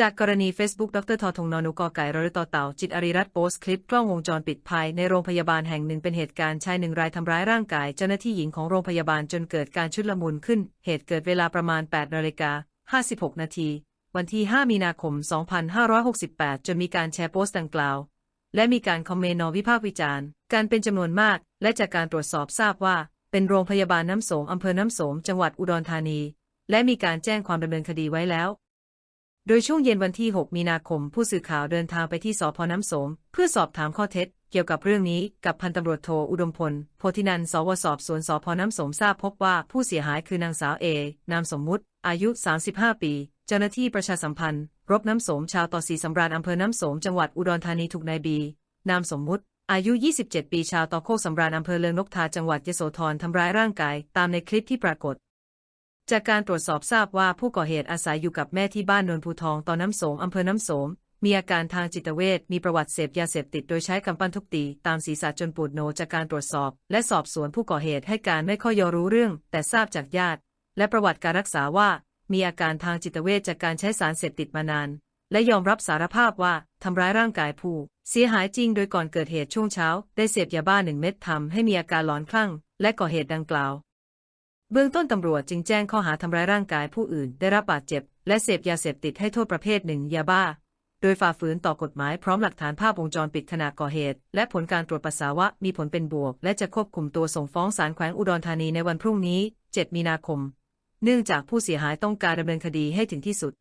จากกรณี Facebook ดรทอทงนอนุกอไก่รอรต่อเต่าจิตอารีรัตโพสคลิปกล้องวงจรปิดภายในโรงพยาบาลแห่งหนึ่งเป็นเหตุการณ์ชายหนึ่งรายทำร้ายร่างกายเจ้าหน้าที่หญิงของโรงพยาบาลจนเกิดการชุลมุนขึ้น เหตุเกิดเวลาประมาณ8นาฬิกา56 นาที วันที่ 5 มีนาคม 2568 จนมีการแชร์โพสต์ดังกล่าว และมีการคอมเมนต์นอวิพากษ์วิจารณ์ การเป็นจำนวนมาก และจากการตรวจสอบทราบว่า เป็นโรงพยาบาลน้ำโสมอำเภอน้ำโสมจังหวัดอุดรธานี และมีการแจ้งความดำเนินคดีไว้แล้ว โดยช่วงเย็นวันที่ 6 มีนาคม ผู้สื่อข่าวเดินทางไปที่สพน้ำสม เพื่อสอบถามข้อเท็จ เกี่ยวกับเรื่องนี้กับพันตำรวจโทอุดมพล โพธินันสวสอบสวนสพน้ำสมทราบพบว่าผู้เสียหายคือนางสาวเอนามสมมุติ อายุ 35 ปี เจ้าหน้าที่ประชาสัมพันธ์ รบน้ำสมชาวต่อสีสำราญอำเภอน้ำสมจังหวัดอุดรธานีถูกนายบี นามสมมุติ อายุ 27 ปีชาวตอโคกสำราญอำเภอเลิงนกทาจังหวัดยโสธรทำร้ายร่างกาย ตามในคลิปที่ปรากฏ จากการตรวจสอบทราบว่าผู้ก่อเหตุอาศัยอยู่กับแม่ที่บ้านนนภูทองตอนน้ำโสมอำเภอน้ำโสม มีอาการทางจิตเวชมีประวัติเสพยาเสพติดโดยใช้กำปั้นทุบตีตามศีรษะจนปวดโนจากการตรวจสอบ และสอบสวนผู้ก่อเหตุให้การไม่ค่อยยอรู้เรื่อง แต่ทราบจากญาติ และประวัติการรักษาว่า มีอาการทางจิตเวชจากการใช้สารเสพติดมานาน และยอมรับสารภาพว่าทำร้ายร่างกายผู้เสียหายจริงโดยก่อนเกิดเหตุช่วงเช้า ได้เสพยาบ้าหนึ่งเม็ดทำให้มีอาการหลอนคลั่ง และก่อเหตุดังกล่าว เบื้องต้นตำรวจจึงแจ้งข้อหาทำร้ายร่างกายผู้อื่น ได้รับบาดเจ็บ และเสพยาเสพติดให้โทษประเภทหนึ่งยาบ้า โดยฝ่าฝืนต่อกฎหมายพร้อมหลักฐานภาพวงจรปิดขณะก่อเหตุ และผลการตรวจปัสสาวะมีผลเป็นบวก และจะควบคุมตัวส่งฟ้องศาลแขวงอุดรธานีในวันพรุ่งนี้ 7 มีนาคม เนื่องจากผู้เสียหายต้องการดำเนินคดีให้ถึงที่สุด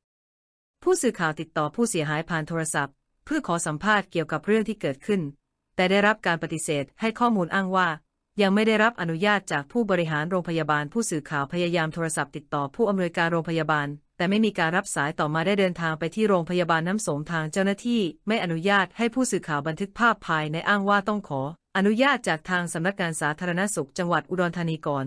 ผู้สื่อข่าวติดต่อผู้เสียหายผ่านโทรศัพท์ เพื่อขอสัมภาษณ์เกี่ยวกับเรื่องที่เกิดขึ้น แต่ได้รับการปฏิเสธให้ข้อมูลอ้างว่า ยังไม่ได้รับอนุญาตจากผู้บริหารโรงพยาบาลผู้สื่อข่าวพยายามโทรศัพท์ติดต่อผู้อำนวยการโรงพยาบาล แต่ไม่มีการรับสายต่อมาได้เดินทางไปที่โรงพยาบาลน้ำสมทางเจ้าหน้าที่ ไม่อนุญาตให้ผู้สื่อข่าวบันทึกภาพภายในอ้างว่าต้องขอ อนุญาตจากทางสำนักงานสาธารณสุขจังหวัดอุดรธานีก่อน